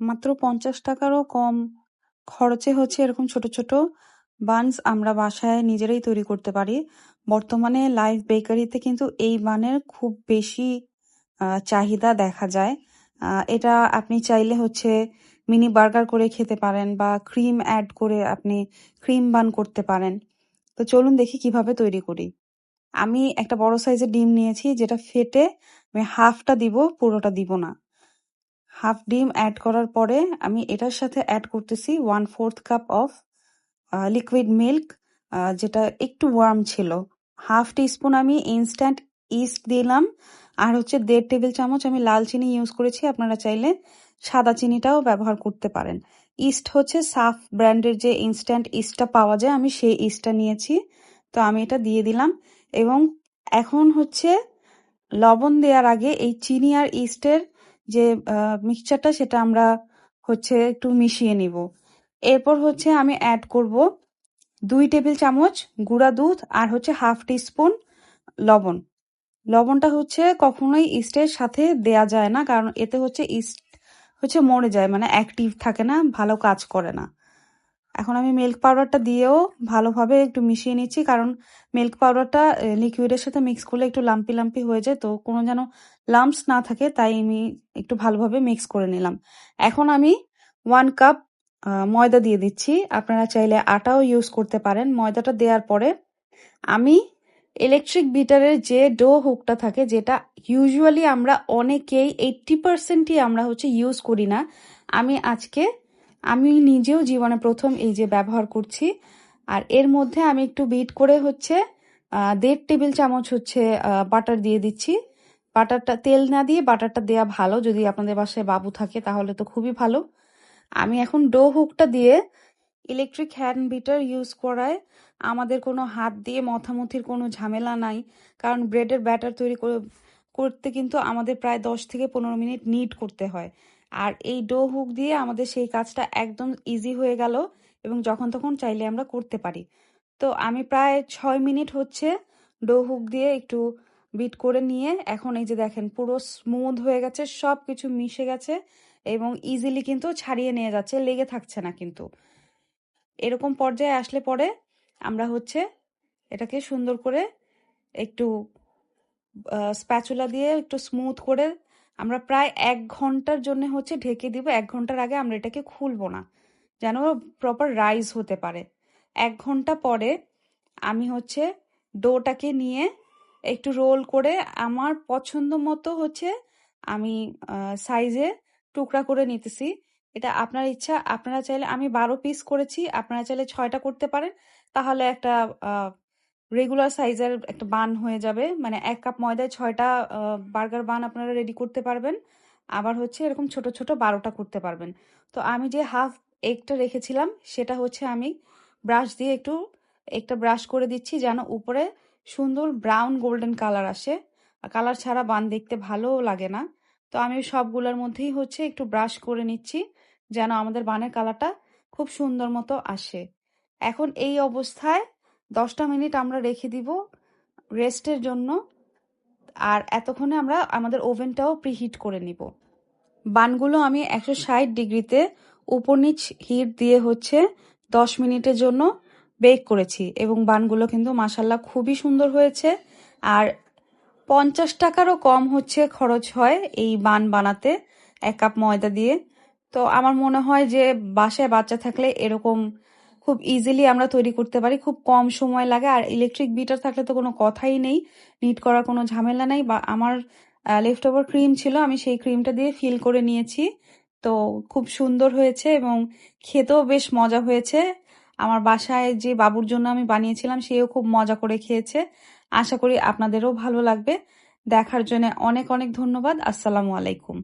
মাত্র পঞ্চাশ টাকারও কম। খরচে হচ্ছে এরকম ছোট ছোট বানস আমরা বাসায় নিজেরাই তৈরি করতে পারি। বর্তমানে লাইভ বেকারিতে কিন্তু এই বানের খুব বেশি চাহিদা দেখা যায়। এটা আপনি চাইলে হচ্ছে মিনি বার্গার করে খেতে পারেন বা ক্রিম অ্যাড করে আপনি ক্রিম বান করতে পারেন। তো চলুন দেখি কীভাবে তৈরি করি। আমি একটা বড় সাইজের ডিম নিয়েছি, যেটা ফেটে আমি হাফটা দিব, পুরোটা দিব না। হাফ ডিম অ্যাড করার পরে আমি এটার সাথে অ্যাড করতেছি one fourth cup of liquid milk যেটা একটু ওয়ার্ম ছিল। হাফ টিস্পুন আমি ইনস্ট্যান্ট ইস্ট দিলাম। আর হচ্ছে দেড় টেবিল চামচ আমি লাল চিনি ইউজ করেছি, আপনারা চাইলে সাদা চিনিটাও ব্যবহার করতে পারেন। ইস্ট হচ্ছে সাফ ব্র্যান্ডের যে ইনস্ট্যান্ট ইস্টটা পাওয়া যায়, আমি সেই ইস্টটা নিয়েছি। তো আমি এটা দিয়ে দিলাম এবং এখন হচ্ছে লবণ দেওয়ার আগে এই চিনি আর ইস্টের যে মিক্সচারটা সেটা আমরা হচ্ছে একটু মিশিয়ে নিব। এরপর হচ্ছে আমি অ্যাড করব দুই টেবিল চামচ গুঁড়া দুধ আর হচ্ছে হাফ টিস্পুন লবণ। লবণটা হচ্ছে কখনোই ইস্টের সাথে দেয়া যায় না, কারণ এতে হচ্ছে ইস্ট হচ্ছে মরে যায় মানে অ্যাক্টিভ থাকে না, ভালো কাজ করে না। এখন আমি মিল্ক পাউডারটা দিয়েও ভালোভাবে একটু মিশিয়ে নিচ্ছি, কারণ মিল্ক পাউডারটা লিকুইডের সাথে মিক্স করলে একটু লাম্পি লাম্পি হয়ে যায়, তো কোনো যেন লাম্পস না থাকে, তাই আমি একটু ভালোভাবে মিক্স করে নিলাম। এখন আমি ওয়ান কাপ ময়দা দিয়ে দিচ্ছি। আপনারা চাইলে আটাও ইউজ করতে পারেন। ময়দাটা দেওয়ার পরে আমি ইলেকট্রিক বিটারের যে ডো হুকটা থাকে, যেটা ইউজুয়ালি আমরা অনেকেই এইট্টি পার্সেন্টই আমরা হচ্ছে ইউজ করি না, আমি আজকে আমি নিজেও জীবনে প্রথম এই যে ব্যবহার করছি, আর এর মধ্যে আমি একটু বিট করে হচ্ছে দেড় টেবিল চামচ হচ্ছে বাটার দিয়ে দিচ্ছি। বাটারটা, তেল না দিয়ে বাটারটা দেওয়া ভালো, যদি আপনাদের বাসায় বাবু থাকে তাহলে তো খুবই ভালো। আমি এখন ডো হুকটা দিয়ে ইলেকট্রিক হ্যান্ড বিটার ইউজ করায় আমাদের কোনো হাত দিয়ে মথামথির কোনো ঝামেলা নাই, কারণ ব্রেডের ব্যাটার তৈরি করতে কিন্তু আমাদের প্রায় দশ থেকে পনেরো মিনিট নিট করতে হয়। আর এই ডো হুক দিয়ে আমাদের সেই কাজটা একদম ইজি হয়ে গেল এবং যখন তখন চাইলে আমরা করতে পারি। তো আমি প্রায় ছয় মিনিট হচ্ছে ডো হুক দিয়ে একটু বিট করে নিয়ে এখন এই যে দেখেন পুরো স্মুথ হয়ে গেছে সব কিছু মিশে গেছে এবং ইজিলি কিন্তু ছাড়িয়ে নিয়ে যাচ্ছে, লেগে থাকছে না কিন্তু। এরকম পর্যায়ে আসলে পরে আমরা হচ্ছে এটাকে সুন্দর করে একটু স্প্যাচুলা দিয়ে একটু স্মুথ করে আমরা প্রায় এক ঘণ্টার জন্য হচ্ছে ঢেকে দিব। এক ঘণ্টার আগে আমরা এটাকে খুলবো না, যেন প্রপার রাইস হতে পারে। এক ঘণ্টা পরে আমি হচ্ছে ডোটাকে নিয়ে একটু রোল করে আমার পছন্দ মতো হচ্ছে আমি সাইজে টুকরা করে নিতেছি। এটা আপনার ইচ্ছা, আপনারা চাইলে আমি বারো পিস করেছি, আপনারা চাইলে ছয়টা করতে পারেন। তাহলে একটা রেগুলার সাইজের একটা বান হয়ে যাবে। মানে এক কাপ ময়দায় ছয়টা বার্গার বান আপনারা রেডি করতে পারবেন। আবার হচ্ছে এরকম ছোট ছোট বারোটা করতে পারবেন। তো আমি যে হাফ এগটা রেখেছিলাম, সেটা হচ্ছে আমি ব্রাশ দিয়ে একটু, একটা ব্রাশ করে দিচ্ছি যেন উপরে সুন্দর ব্রাউন গোল্ডেন কালার আসে। কালার ছাড়া বান দেখতে ভালো লাগে না। তো আমি সবগুলোর মধ্যেই হচ্ছে একটু ব্রাশ করে নিচ্ছি যেন আমাদের বানের কালারটা খুব সুন্দর মতো আসে। এখন এই অবস্থায় দশটা মিনিট আমরা রেখে দিব রেস্টের জন্য। আর এতক্ষণে আমরা আমাদের ওভেনটাও প্রিহিট করে নিব। বানগুলো আমি একশো ষাট ডিগ্রিতে উপর নিচ হিট দিয়ে হচ্ছে দশ মিনিটের জন্য বেক করেছি এবং বানগুলো কিন্তু মাসাল্লাহ খুবই সুন্দর হয়েছে। আর পঞ্চাশ টাকারও কম হচ্ছে খরচ হয় এই বান বানাতে এক কাপ ময়দা দিয়ে। তো আমার মনে হয় যে বাসায় বাচ্চা থাকলে এরকম খুব ইজিলি আমরা তৈরি করতে পারি, খুব কম সময় লাগে। আর ইলেকট্রিক বিটার থাকলে তো কোনো কথাই নেই নিট করার কোনো ঝামেলা নেই। বা আমার লেফট ওভার ক্রিম ছিল, আমি সেই ক্রিমটা দিয়ে ফিল করে নিয়েছি। তো খুব সুন্দর হয়েছে এবং খেতেও বেশ মজা হয়েছে। আমার বাসায় যে বাবুর জন্য আমি বানিয়েছিলাম, সেও খুব মজা করে খেয়েছে। আশা করি আপনাদেরও ভালো লাগবে। দেখার জন্য অনেক অনেক ধন্যবাদ। আসসালামু আলাইকুম।